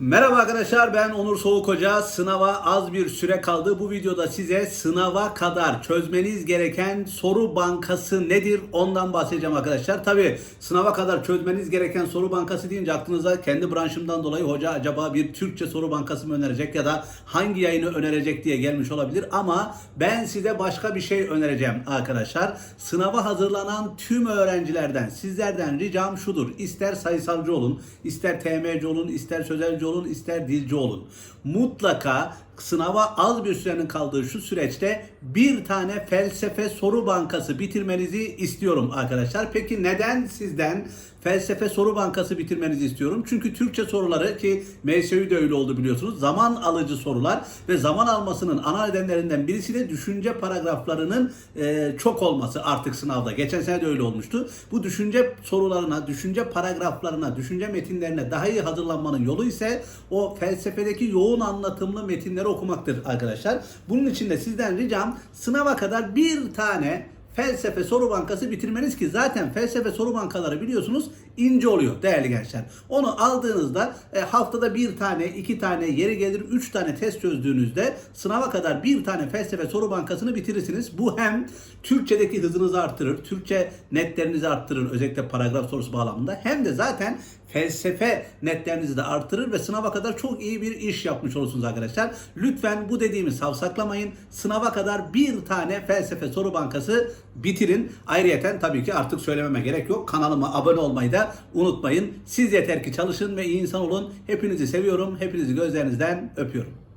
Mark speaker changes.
Speaker 1: Merhaba arkadaşlar ben Onur Soğuk Hoca. Sınava az bir süre kaldı. Bu videoda size sınava kadar çözmeniz gereken soru bankası nedir ondan bahsedeceğim arkadaşlar. Tabi sınava kadar çözmeniz gereken soru bankası deyince aklınıza kendi branşımdan dolayı hoca acaba bir Türkçe soru bankası mı önerecek ya da hangi yayını önerecek diye gelmiş olabilir. Ama ben size başka bir şey önereceğim arkadaşlar. Sınava hazırlanan tüm öğrencilerden sizlerden ricam şudur. İster sayısalcı olun, ister TM'ci olun, ister sözelci olun, ister dilci olun. Mutlaka sınava az bir sürenin kaldığı şu süreçte bir tane felsefe soru bankası bitirmenizi istiyorum arkadaşlar. Peki neden sizden felsefe soru bankası bitirmenizi istiyorum? Çünkü Türkçe soruları ki MSÜ de öyle oldu biliyorsunuz. Zaman alıcı sorular ve zaman almasının ana nedenlerinden birisi de düşünce paragraflarının e, çok olması artık sınavda. Geçen sene de öyle olmuştu. Bu düşünce sorularına, düşünce paragraflarına, düşünce metinlerine daha iyi hazırlanmanın yolu ise o felsefedeki yoğun anlatımlı metinleri okumaktır arkadaşlar. Bunun için de sizden ricam sınava kadar bir tane felsefe soru bankası bitirmeniz ki zaten felsefe soru bankaları biliyorsunuz ince oluyor değerli gençler. Onu aldığınızda e, haftada bir tane, iki tane, yeri gelir üç tane test çözdüğünüzde sınava kadar bir tane felsefe soru bankasını bitirirsiniz. Bu hem Türkçedeki hızınızı arttırır, Türkçe netlerinizi arttırır özellikle paragraf sorusu bağlamında hem de zaten felsefe netlerinizi de artırır ve sınava kadar çok iyi bir iş yapmış olursunuz arkadaşlar. Lütfen bu dediğimi savsaklamayın. Sınava kadar bir tane felsefe soru bankası bitirin. Ayrıyeten tabii ki artık söylememe gerek yok. Kanalıma abone olmayı da unutmayın. Siz yeter ki çalışın ve iyi insan olun. Hepinizi seviyorum. Hepinizi gözlerinizden öpüyorum.